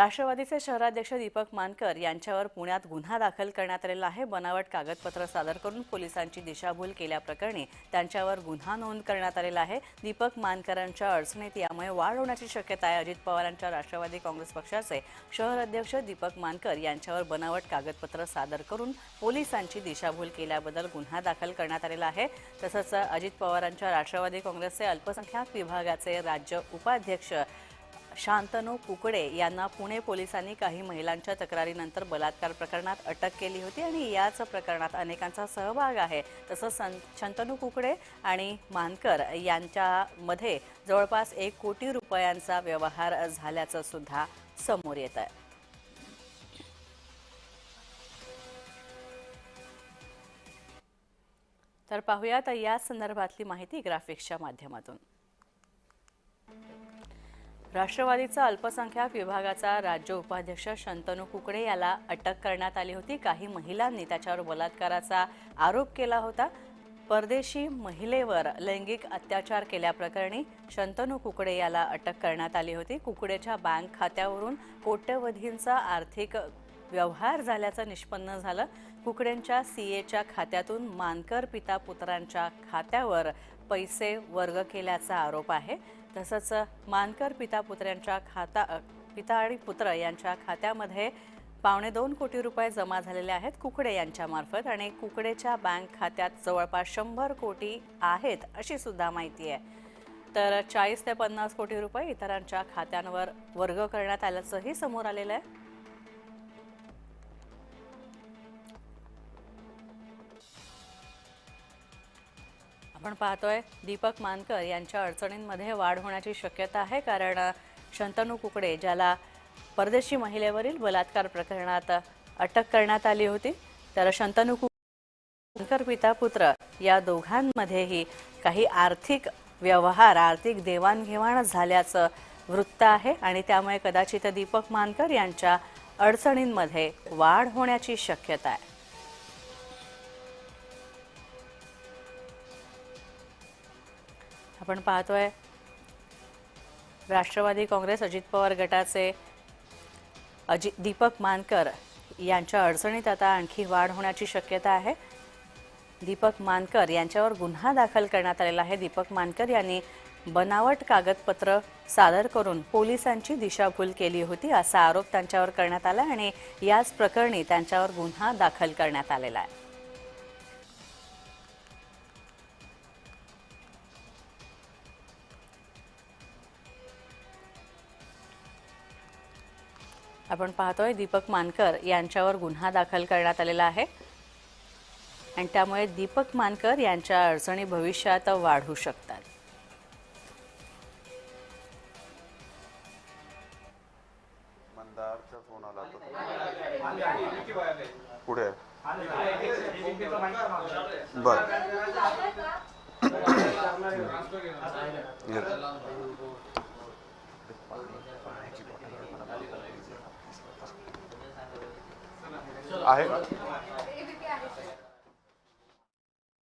राष्ट्रवादीचे शहराध्यक्ष दीपक मानकर यांच्यावर पुण्यात गुन्हा दाखल करण्यात आलेला आहे. बनावट कागदपत्र सादर करून पोलिसांची दिशाभूल केल्याप्रकरणी त्यांच्यावर गुन्हा नोंद करण्यात आलेला आहे. दीपक मानकरांच्या अडचणीत यामुळे वाढ होण्याची शक्यता आहे. अजित पवारांच्या राष्ट्रवादी काँग्रेस पक्षाचे शहर अध्यक्ष दीपक मानकर यांच्यावर बनावट कागदपत्र सादर करून पोलिसांची दिशाभूल केल्याबद्दल गुन्हा दाखल करण्यात आलेला आहे. तसंच अजित पवारांच्या राष्ट्रवादी काँग्रेसचे अल्पसंख्याक विभागाचे राज्य उपाध्यक्ष शांतनू कुकडे यांना पुणे पोलिसांनी काही महिलांच्या तक्रारीनंतर बलात्कार प्रकरणात अटक केली होती आणि याच प्रकरणात अनेकांचा सहभाग आहे. तसंच सं शंतनू कुकडे आणि मानकर यांच्यामध्ये जवळपास एक कोटी रुपयांचा व्यवहार झाल्याचं सुद्धा समोर येत आहे. तर पाहूयात या संदर्भातली माहिती ग्राफिक्सच्या माध्यमातून. राष्ट्रवादीचा अल्पसंख्याक विभागाचा राज्य उपाध्यक्ष शंतनू कुकडे याला अटक करण्यात आली होती. काही महिलांनी त्याच्यावर बलात्काराचा आरोप केला होता. परदेशी महिलेवर लैंगिक अत्याचार केल्याप्रकरणी शंतनू कुकडे याला अटक करण्यात आली होती. कुकडेच्या बँक खात्यावरून कोट्यवधींचा आर्थिक व्यवहार झाल्याचं निष्पन्न झालं. कुकड्यांच्या सीएच्या खात्यातून मानकर पिता पुत्रांच्या खात्यावर पैसे वर्ग केल्याचा आरोप आहे. तसंच मानकर पिता पुत्र्यांच्या खाता पिता आणि पुत्र यांच्या खात्यामध्ये पावणे दोन कोटी रुपये जमा झालेले आहेत कुकडे यांच्यामार्फत आणि कुकडेच्या बँक खात्यात जवळपास शंभर कोटी आहेत अशी सुद्धा माहिती आहे. तर चाळीस ते पन्नास कोटी रुपये इतरांच्या खात्यांवर वर्ग करण्यात आल्याचंही समोर आलेलं आहे. आपण पाहतोय दीपक मानकर यांच्या अडचणींमध्ये वाढ होण्याची शक्यता आहे कारण शंतनू कुकडे ज्याला परदेशी महिलेवरील बलात्कार प्रकरणात अटक करण्यात आली होती तर शंतनू कुकडे पिता पुत्र या दोघांमध्येही काही आर्थिक व्यवहार आर्थिक देवाणघेवाण झाल्याचं वृत्त आहे आणि त्यामुळे कदाचित दीपक मानकर यांच्या अडचणींमध्ये वाढ होण्याची शक्यता आहे. आपण पाहतोय राष्ट्रवादी काँग्रेस अजित पवार गटाचे अजित दीपक मानकर यांच्या अडचणीत आता आणखी वाढ होण्याची शक्यता आहे. दीपक मानकर यांच्यावर गुन्हा दाखल करण्यात आलेला आहे. दीपक मानकर यांनी बनावट कागदपत्र सादर करून पोलिसांची दिशाभूल केली होती असा आरोप त्यांच्यावर करण्यात आला आणि याच प्रकरणी त्यांच्यावर गुन्हा दाखल करण्यात आलेला आहे. आपण पाहतोय दीपक मानकर यांच्यावर गुन्हा दाखल करण्यात आलेला आहे. आणि त्यामुळे दीपक मानकर यांच्या अडचणी भविष्यात वाढू शकतात. पुढे बर. आहे.